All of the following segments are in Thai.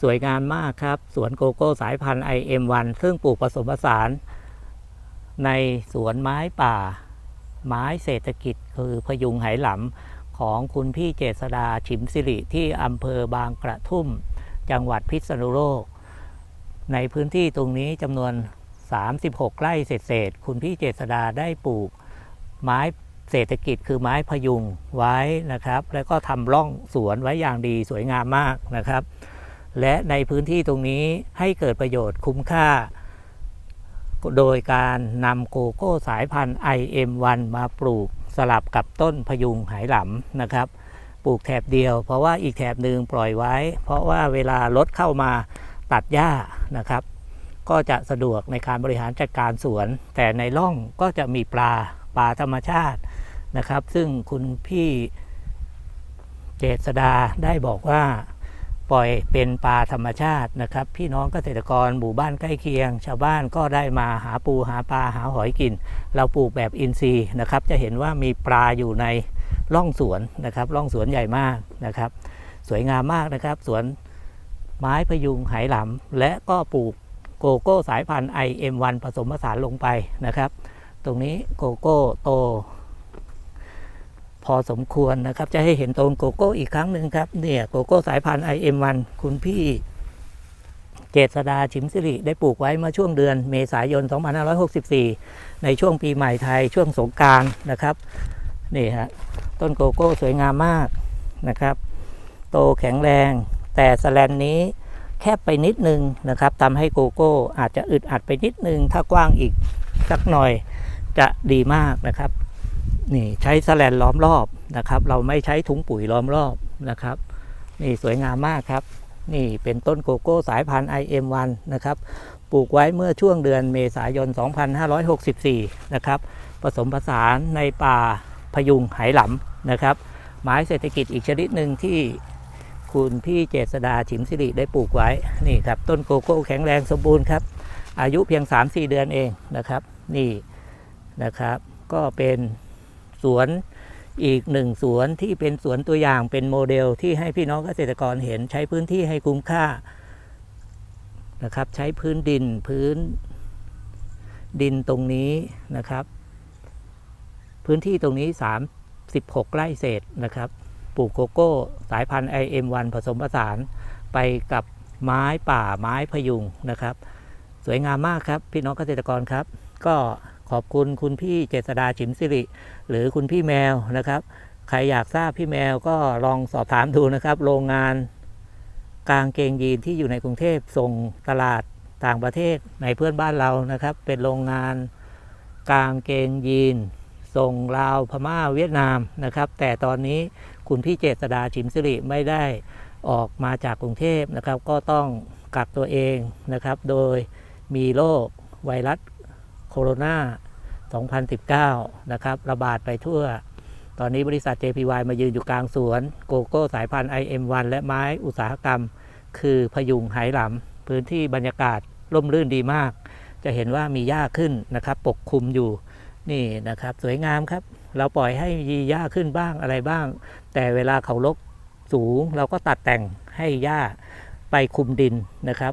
สวยงามมากครับ สวนโกโก้สายพันธุ์ IM1 ซึ่งปลูกผสมผสาน ในสวนไม้ป่า ไม้เศรษฐกิจคือพยุงไหหลำของคุณพี่เจษดาฉิมสิริที่อำเภอบางกระทุ่ม จังหวัดพิษณุโลก ในพื้นที่ตรงนี้จำนวน 36 ไร่เศษๆคุณพี่เจษดาได้ปลูก ไม้เศรษฐกิจคือไม้พยุงไว้นะครับ แล้วก็ทำร่องสวนไว้อย่างดีสวยงามมากนะครับ และในพื้นที่ตรงนี้ให้เกิดประโยชน์คุ้มค่า โดยการนำโกโก้สายพันธุ์ IM1 มาปลูกสลับกับต้นพยุงไหหลำนะครับ ปลูกแถบเดียว เพราะว่าอีกแถบหนึ่งปล่อยไว้ เพราะว่าเวลารถเข้ามาตัดหญ้านะครับ ก็จะสะดวกในการบริหารจัดการสวน แต่ในร่องก็จะมีปลาปลาธรรมชาตินะครับ ซึ่งคุณพี่เจษดาได้บอกว่า ปล่อยเป็นปลาธรรมชาตินะครับ พี่น้องเกษตรกรหมู่บ้านใกล้เคียง ชาวบ้านก็ได้มาหาปูหาปลาหาหอยกิน เราปลูกแบบอินทรีย์นะครับ จะเห็นว่ามีปลาอยู่ในร่องสวนนะครับร่องสวนใหญ่มากนะครับ สวยงามมากนะครับ สวนไม้พยุงไหหลำและก็ปลูกโกโก้สายพันธุ์ IM1 ผสมผสานลงไปนะครับ ตรงนี้โกโก้โต อสมควรนะครับ จะให้เห็นต้นโกโก้อีกครั้งหนึ่งครับเนี่ยโกโก้สายพันธุ์ IM1 คุณพี่เจษดาชิมสิริได้ปลูกไว้เมื่อช่วงเดือนเมษายน 2564 ในช่วงปีใหม่ไทยช่วงสงการนะครับนี่ฮะต้นโกโก้สวยงามมากนะครับ โตแข็งแรง แต่สแลนนี้แคบไปนิดนึงนะครับทำให้โกโก้อาจจะอึดอัดไปนิดนึง ถ้ากว้างอีกสักหน่อยจะดีมากนะครับ นี่ใช้สแลนล้อมรอบนะครับ เราไม่ใช้ถุงปุ๋ยล้อมรอบนะครับ นี่สวยงามมากครับ นี่เป็นต้นโกโก้สายพันธุ์ IM1 นะครับ ปลูกไว้เมื่อช่วงเดือนเมษายน 2564 นะครับ ผสมผสานในป่าพยุงไหหลำนะครับ ไม้เศรษฐกิจอีกชนิดหนึ่งที่คุณพี่เจษดาฉิมสิริได้ปลูกไว้ นี่ครับ ต้นโกโก้แข็งแรงสมบูรณ์ครับ อายุเพียง 3-4 เดือนเองนะครับ นี่นะครับ ก็เป็น สวนอีกหนึ่งสวนที่เป็นสวนตัวอย่างเป็นโมเดลที่ให้พี่น้องเกษตรกรเห็นใช้พื้นที่ให้คุ้มค่านะครับ ใช้พื้นดินพื้นดินตรงนี้นะครับ พื้นที่ตรงนี้ 36 ไร่เศษนะครับ ปลูกโกโก้ สายพันธุ์ IM1 ผสมผสานไปกับไม้ป่าไม้พยุงนะครับ สวยงามมากครับ พี่น้องเกษตรกรครับ ก็ ขอบคุณคุณพี่เจษดาฉิมสิริ หรือคุณพี่แมวนะครับ ใครอยากทราบพี่แมวก็ลองสอบถามดูนะครับ โรงงานกางเกงยีนที่อยู่ในกรุงเทพส่งตลาดต่างประเทศในเพื่อนบ้านเรานะครับ เป็นโรงงานกางเกงยีนส่งลาวพม่าเวียดนามนะครับ แต่ตอนนี้คุณพี่เจษดาฉิมสิริไม่ได้ออกมาจากกรุงเทพนะครับ ก็ต้องกักตัวเองนะครับ โดยมีโรคไวรัส โคโรนา2019 นะครับ ระบาดไปทั่ว ตอนนี้บริษัท JPY มายืนอยู่กลางสวน โกโก้สายพันธุ์ IM1 และไม้อุตสาหกรรม คือพยุงไหหลำพื้นที่บรรยากาศร่มรื่นดีมาก จะเห็นว่ามีหญ้าขึ้นนะครับ ปกคลุมอยู่นี่นะครับ สวยงามครับ เราปล่อยให้มีหญ้าขึ้นบ้างอะไรบ้าง แต่เวลาเขาลกสูง เราก็ตัดแต่งให้หญ้าไปคุมดินนะครับ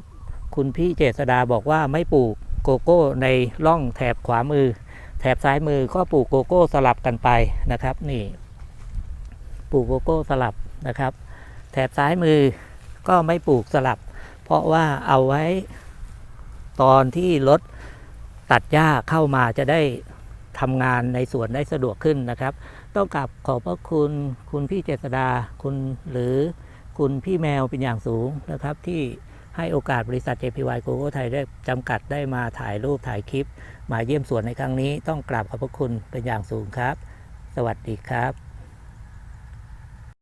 คุณพี่เจษดาบอกว่าไม่ปลูก โกโก้ในร่องแถบขวามือ แถบซ้ายมือก็ปลูกโกโก้สลับกันไปนะครับ นี่ ปลูกโกโก้สลับนะครับ แถบซ้ายมือก็ไม่ปลูกสลับ เพราะว่าเอาไว้ตอนที่รถตัดหญ้าเข้ามาจะได้ทำงานในสวนได้สะดวกขึ้นนะครับ ต้องกลับขอบพระคุณคุณพี่เจษดาคุณหรือคุณพี่แมวเป็นอย่างสูงนะครับที่ ให้โอกาสบริษัท JPY Google ไทยได้จำกัดได้มาถ่ายรูปถ่ายคลิป มาเยี่ยมสวนในครั้งนี้ต้องกราบขอบพระคุณเป็นอย่างสูงครับ สวัสดีครับ